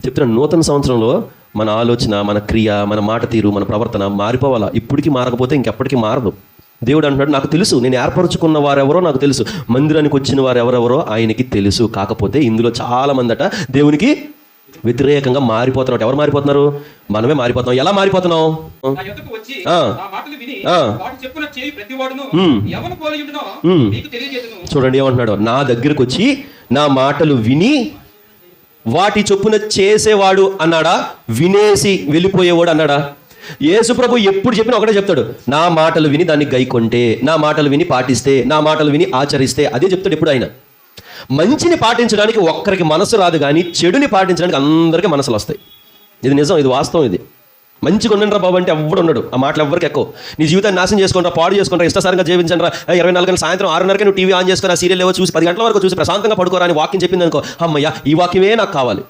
చెప్తున్నా నూతన సంవత్సరంలో మన ఆలోచన మన క్రియ మన మాట తీరు మన ప్రవర్తన మారిపోవాలా? ఇప్పటికీ మారకపోతే ఇంకెప్పటికీ మారదు. దేవుడు అంటున్నాడు నాకు తెలుసు నేను ఏర్పరచుకున్న వారెవరో నాకు తెలుసు. మందిరానికి వచ్చిన వారు ఎవరెవరో ఆయనకి తెలుసు. కాకపోతే ఇందులో చాలా మందట దేవునికి వ్యతిరేకంగా మారిపోతున్నారు ఎవరు మారిపోతున్నారు? మనమే మారిపోతున్నాం. ఎలా మారిపోతున్నాం? చూడండి ఏమంటున్నాడు? నా దగ్గరకు వచ్చి నా మాటలు విని వాటి చొప్పున చేసేవాడు అన్నాడా? వినేసి వెళ్ళిపోయేవాడు అన్నాడా? యేసుప్రభు ఎప్పుడు చెప్పినా ఒకటే చెప్తాడు నా మాటలు విని దాన్ని గైకొంటే నా మాటలు విని పాటిస్తే నా మాటలు విని ఆచరిస్తే అదే చెప్తాడు ఎప్పుడు ఆయన. మంచిని పాటించడానికి ఒక్కరికి మనసు రాదు కానీ చెడుని పాటించడానికి అందరికీ మనసులు వస్తాయి. ఇది నిజం ఇది వాస్తవం ఇది. మంచిగా ఉండండి బాబు అంటే ఎవడు ఉండడు. ఆ మాటలు ఎవరికి ఎక్కువ. నీ జీవితాన్ని నాశనం చేసుకుంటా పాడు చేసుకుంటా ఇష్టసారంగా జీవించండి రా ఇరవై నాలుగు గంటల సాయంత్రం ఆరున్నరకి నువ్వు టీవీ ఆన్ చేసుకుని ఆ సీరియల్ ఏవో చూసి పది గంటల వరకు చూసి ప్రశాంతంగా పడుకోరా అని వాక్యం చెప్పింది అనుకో అమ్మయ్య ఈ వాక్యమే నాకు కావాలి.